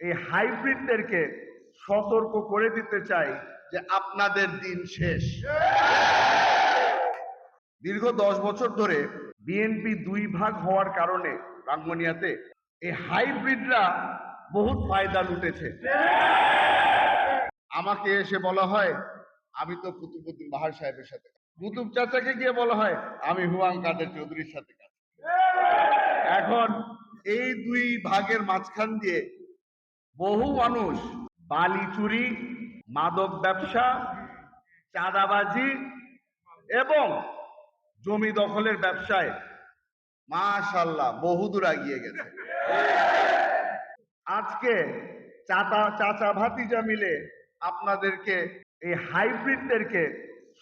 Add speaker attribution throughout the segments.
Speaker 1: এই হাইব্রিডদেরকে সতর্ক করে দিতে চাই
Speaker 2: যে আপনাদের দিন শেষ। দীর্ঘ দশ বছর ধরে
Speaker 1: বিএনপি দুই ভাগ হওয়ার কারণে রাঙ্গনিয়াতে এই হাইব্রিডরা বহুত ফায়দা লুটেছে।
Speaker 2: আমাকে এসে বলা হয়, আমি তো কুতুবুদ্দিন বাহার সাহেবের সাথে
Speaker 1: কুতুব চাচাকে গিয়ে বলা হয়,
Speaker 2: আমি হুয়াং কাদের চৌধুরীর সাথে
Speaker 1: এখন
Speaker 2: এই দুই ভাগের মাঝখান দিয়ে
Speaker 1: বহু মানুষ, বালি চুরি, মাদক ব্যবসা, চাঁদাবাজি এবং জমি দখলের ব্যবসায়।
Speaker 2: মাশাল্লাহ বহুদূর এগিয়ে গেছে।
Speaker 1: আজকে চাচা চাচা ভাতিজা মিলে আপনাদেরকে, এই হাইব্রিডদেরকে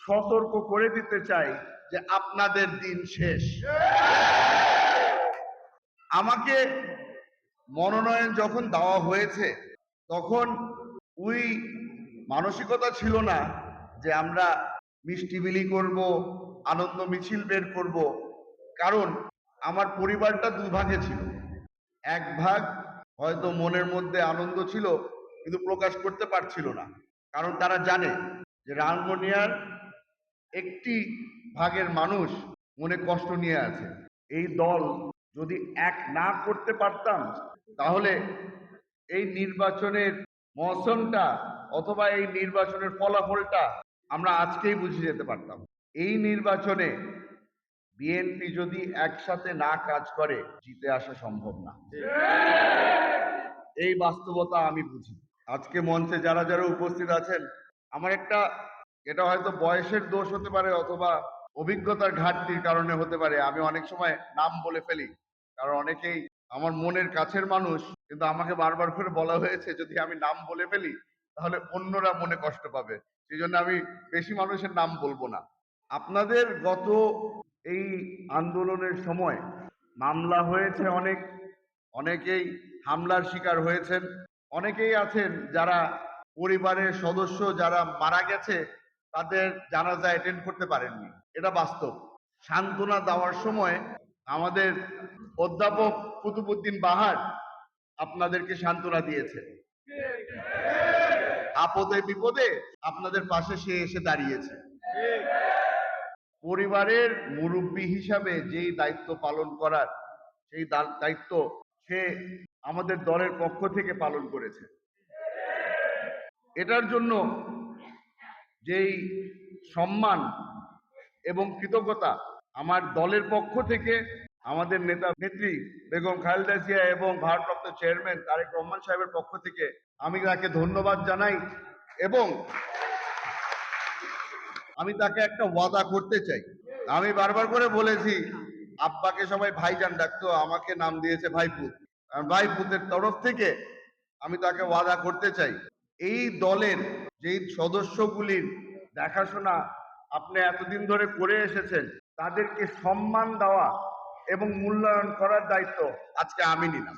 Speaker 1: সতর্ক করে দিতে চাই
Speaker 2: যে আপনাদের দিন শেষ। আমাকে মনোনয়ন যখন দেওয়া হয়েছে, তখন ওই মানসিকতা ছিল না যে আমরা মিষ্টি বিলি করব, আনন্দ মিছিল বের করব। কারণ আমার পরিবারটা দুভাগে ছিল। এক ভাগ হয়তো মনের মধ্যে আনন্দ ছিল, কিন্তু প্রকাশ করতে পারছিল না। কারণ তারা জানে যে রাঙ্গনিয়ার একটি ভাগের মানুষ মনে কষ্ট নিয়ে আছে।
Speaker 1: এই দল যদি এক না করতে পারতাম, তাহলে এই নির্বাচনের মৌসুমটা অথবা এই নির্বাচনের ফলাফলটা আমরা আজকেই বুঝে যেতে পারতাম। এই নির্বাচনে বিএনপি যদি একসাথে না কাজ করে, জিতে আসা সম্ভব না। এই বাস্তবতা আমি বুঝি। আজকে মঞ্চে যারা যারা উপস্থিত আছেন, আমার একটা এটা হয়তো বয়সের দোষ হতে পারে অথবা অভিজ্ঞতার ঘাটতির কারণে হতে পারে, আমি অনেক সময় নাম বলে ফেলি। কারণ অনেকেই আমার মনের কাছের মানুষ, কিন্তু আমাকে বারবার করে বলা হয়েছে, যদি আমি নাম বলে ফেলি, তাহলে অন্যরা মনে কষ্ট পাবে। সেই জন্য আমি বেশি মানুষের নাম বলব না। আপনাদের গত এই আন্দোলনের সময় মামলা হয়েছে অনেক, অনেকেই হামলার শিকার হয়েছেন, অনেকেই আছেন যারা পরিবারের সদস্য যারা মারা গেছে, তাদের জানাজা অ্যাটেন্ড করতে পারেননি। এটা বাস্তব। সান্ত্বনা দেওয়ার সময় আমাদের অধ্যাপক কুতুবুদ্দিন বাহার আপনাদেরকে সান্ত্বনা দিয়েছে আপদে বিপদে আপনাদের পাশে সে এসে দাঁড়িয়েছে। পরিবারের মুরব্বী হিসাবে যেই দায়িত্ব পালন করার, সেই দায়িত্ব সে আমাদের দলের পক্ষ থেকে পালন করেছে। এটার জন্য যেই সম্মান এবং কৃতজ্ঞতা আমার দলের পক্ষ থেকে আমাদের নেতা নেত্রী বেগম খালেদা জিয়া এবং ভারপ্রাপ্ত চেয়ারম্যান তারেক রহমান সাহেবের পক্ষ থেকে আমি তাকে ধন্যবাদ জানাই এবং আমি তাকে একটা ওয়াদা করতে চাই। আমি বারবার করে বলেছি, আব্বাকে সবাই ভাইজান ডাকতো, আমাকে নাম দিয়েছে ভাইপুত ভাইপুতের তরফ থেকে আমি তাকে ওয়াদা করতে চাই। এই দলের যেই সদস্যগুলির দেখাশোনা আপনি এতদিন ধরে করে এসেছেন তাদেরকে সম্মান দেওয়া এবং মূল্যায়ন করার দায়িত্ব আজকে আমি নিলাম।